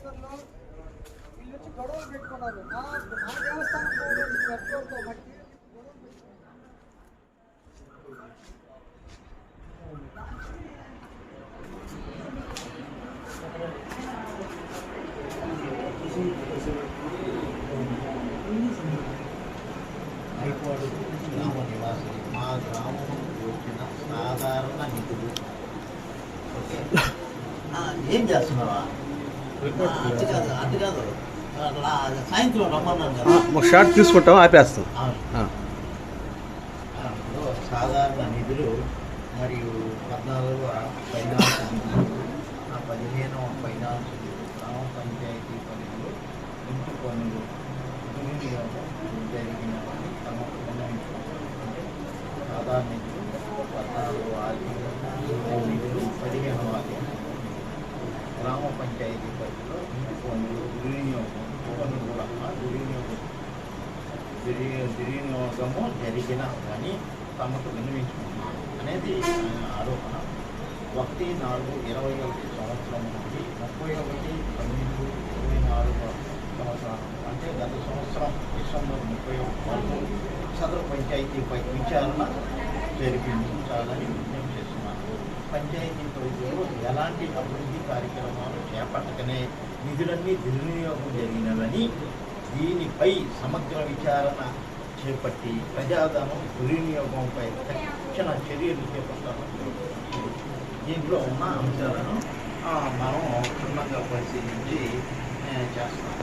వెంకటేశ్వర్లో వీళ్ళు వచ్చి గొడవలు పెట్టుకున్నారు మా మా దేవస్థానం గొడవలు పెట్టుకోవడంతో మట్టి గొడవలు పెట్టుకున్నారు ఐకోడు గ్రామ నివాసి మా గ్రామం వచ్చిన సాధారణ నిధులు ఓకే ఆ, ఏం చేస్తున్నావా ఒక షార్ట్ తీసుకుంటాం ఆపేస్తాం. సాధారణ నిధులు మరియు పద్నాలుగు ఫైనాన్స్ నిధులు ఆ పదిహేను ఫైనాన్స్ గ్రామ పంచాయతీ పనులు ఇంటి పనులు జరిగినవని తమకు విన్నవించుకుంటే సాధారణ నిధులు పద్నాలుగు ఆర్థిక నిధులు పదిహేను ఆర్థిక గ్రామ పంచాయతీ పరిధిలో పనులు దుర్వినియోగం పనులు కూడా దుర్వినియోగం దుర్వినియోగము జరిగిన అని తమకు విన్నవించుకుంటున్నారు అనేది ఆరోపణ. ఒకటి నాలుగు ఇరవై ఒకటి సంవత్సరం నుండి ముప్పై ఒకటి పన్నెండు ఇరవై నాలుగు సంవత్సరం అంటే గత సంవత్సరం డిసెంబర్ ముప్పై ఒకటి వరకు సదరు పంచాయతీపై విచారణ జరిపించాలని విజ్ఞప్తి చేస్తున్నారు పంచాయతీ పరిధిలో ఎలాంటి అభివృద్ధి కార్యక్రమాలు చేపట్టకనే నిధులన్నీ దుర్వినియోగం జరిగినవని దీనిపై సమగ్ర విచారణ చేపట్టి ప్రజాధనం దుర్వినియోగంపై తక్షణ చర్యలు చేపట్టాలని దీంట్లో ఉన్న అంశాలను మనం క్షుణ్ణంగా పరిశీలించి చేస్తాం.